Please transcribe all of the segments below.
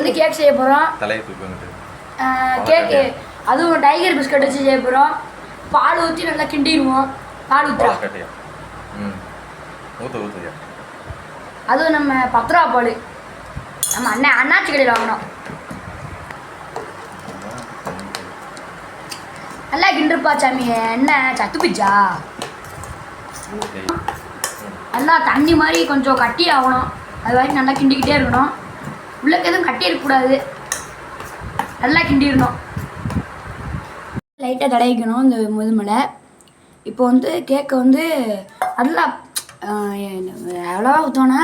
வந்து கேக் செய்ய போகிறோம் தலையை தூக்கி வந்துட்டு. கேக்கு அதுவும் டைகர் பிஸ்கட் வச்சு செய்ய போகிறோம் பால் ஊற்றி நல்லா கிண்டிடுவோம். பால் ம். ஊற்று ஊற்றுயா அதுவும் நம்ம பத்து ரூபா பால். நம்ம அண்ணன் அண்ணாச்சி கடையில் வாங்கினோம். நல்லா கிண்டிருப்பா சாமி. என்ன சத்து பிச்சா? நல்லா தண்ணி மாதிரி கொஞ்சம் கட்டி ஆகணும். அது வரைக்கும் நல்லா கிண்டிக்கிட்டே இருக்கணும். உள்ளக்கு எதுவும் கட்டி இருக்கக்கூடாது. நல்லா கிண்டிடணும். லைட்டாக தடவிக்கணும் இந்த முதுமலை இப்போ வந்து கேக்கை வந்து நல்லா எவ்வளோவா எவ்வளோ ஊற்றோன்னா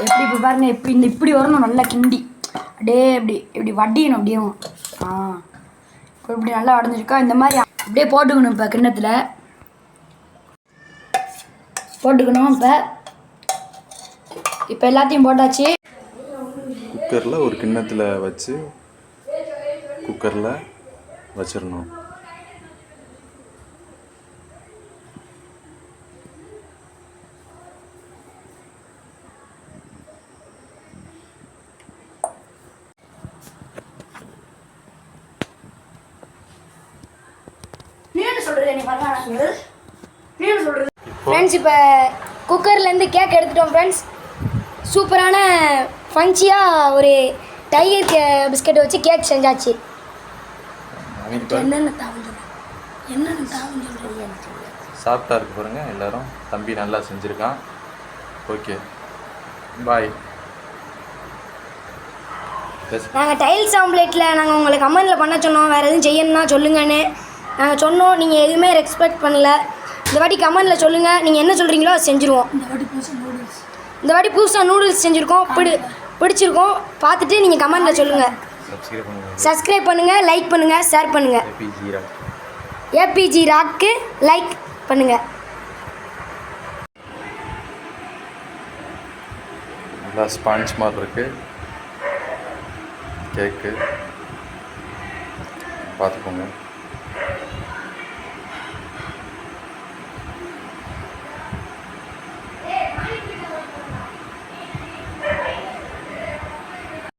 எப்படி இப்போ பாருங்க எப்படி இந்த இப்படி வரணும் நல்லா கிண்டி. அப்படியே இப்படி இப்படி வடியணும் அப்படியே ஆ. இப்போ இப்படி நல்லா வடைஞ்சிருக்கா இந்த மாதிரி அப்படியே போட்டுக்கணும் இப்போ கிண்ணத்தில். போட்டுக்கணும் இப்போ. இப்போ எல்லாத்தையும் போட்டாச்சு. குக்கரில் ஒரு கிண்ணத்தில் வச்சு குக்கரில் வச்சிடணும். நீ என்ன சொல்றது நீ பண்ண நீ என்ன சொல்றது. ஃப்ரெண்ட்ஸ் இப்போ குக்கர்லேருந்து கேக் எடுத்துட்டோம் ஃப்ரெண்ட்ஸ் சூப்பரான ஃபன்ச்சியாக ஒரு டைகர் கே பிஸ்கெட்டை வச்சு கேக் செஞ்சாச்சு. என்னென்ன தாவல் என்னென்ன சாப்பிட்டா இருக்கு பாருங்க எல்லாரும். தம்பி நல்லா செஞ்சுருக்கான். ஓகே. பாய். நாங்கள் டைல்ஸ் ஆம்லேட்டில் நாங்கள் உங்களை கமெண்டில் பண்ண சொன்னோம். வேறு எதுவும் செய்யணும்னா சொல்லுங்கன்னு. நாங்கள் சொன்னோம். நீங்கள் எதுவுமே ரெஸ்பெக்ட் பண்ணல. இந்த வாட்டி கமெண்டில் சொல்லுங்கள் நீங்கள் என்ன சொல்கிறீங்களோ அதை செஞ்சுருவோம். இந்த வாட்டி புதுசாக நூடுல்ஸ் இந்த வாட்டி புதுசாக நூடுல்ஸ் செஞ்சுருக்கோம். பிடி. பிடிச்சிருக்கோம். பார்த்துட்டு நீங்கள் கமெண்டில் சொல்லுங்கள் சப்ஸ்கிரைப் பண்ணுங்க. சப்ஸ்கிரைப் பண்ணுங்கள் லைக் பண்ணுங்கள் ஷேர் பண்ணுங்கள் ஏபிஜி ராக்கு லைக் பண்ணுங்கள் நல்லா ஸ்பாஞ்ச் மாதிரி இருக்கு. கேக்கு பார்த்துக்கோங்க.